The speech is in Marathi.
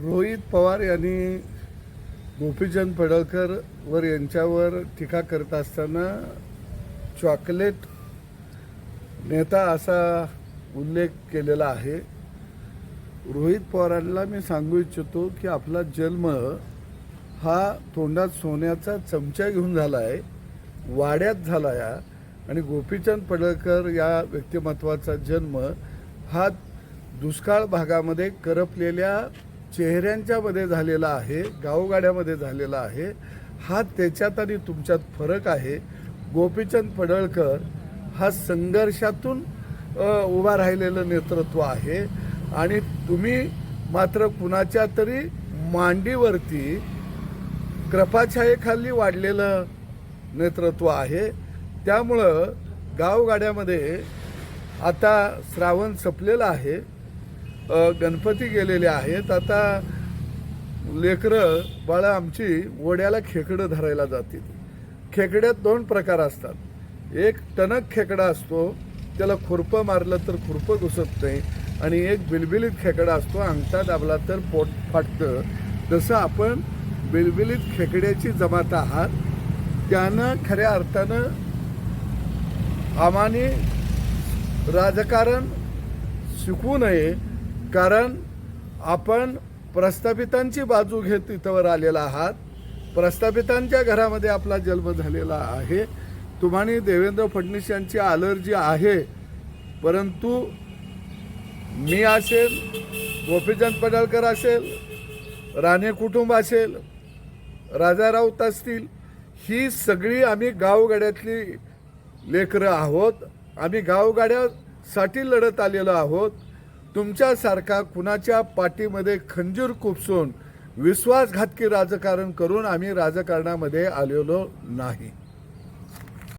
रोहित पवार यांनी गोपीचंद पडळकर वर यांच्यावर टीका करत असताना चॉकलेट नेता असा उल्लेख केलेला आहे. रोहित पवारांना मी सांगू इच्छितो की आपला जन्म हा तोंडात सोन्याचा चमचा घेऊन झाला आहे वाड्यात झाला या आणि गोपीचंद पडळकर या व्यक्तिमत्वाचा जन्म हा दुष्काळ भागामध्ये करपलेल्या चेहऱ्यांच्यामध्ये झालेला आहे गावगाड्यामध्ये झालेला आहे. हा त्याच्यात आणि तुमच्यात फरक आहे. गोपीचंद पडळकर हा संघर्षातून उभा राहिलेलं नेतृत्व आहे. आणि तुम्ही मात्र कुणाच्या तरी मांडीवरती कृपाछायेखाली वाढलेलं नेतृत्व आहे. त्यामुळं गावगाड्यामध्ये आता श्रावण संपलेलं आहे. गणपती गेलेले आहेत. आता लेकरं बाळं आमची वड्याला खेकडं धरायला जातील. खेकड्यात दोन प्रकार असतात. एक टणक खेकडा असतो त्याला खुरपं मारलं तर खुरपं घुसत नाही आणि एक बिलबिलीत खेकडा असतो अंगठा दाबला तर पोट फाटतं. तसं आपण बिलबिलीत खेकड्याची जमात आहात त्यानं खऱ्या अर्थानं आम्हाने राजकारण शिकू नये कारण आपण प्रस्थापितांची बाजू घेत इथवर आलेला आहात. प्रस्थापितांच्या घरामध्ये आपला जन्म झालेला आहे. तुम्हाला देवेंद्र फडणवीस यांची अलर्जी आहे. परंतु मी असेल गोपीचंद पडळकर असेल राणे कुटुंब असेल राजा राऊत असतील ही सगळी आम्ही गावगाड्यातली लेकरं आहोत. आम्ही गावगाड्यासाठी लढत आलेलो आहोत. तुमच्यासारखा कुणाच्या पाठीमध्ये खंजीर कुपसून विश्वासघातकी राजकारण करून आम्ही राजकारणामध्ये आलेलो नाही.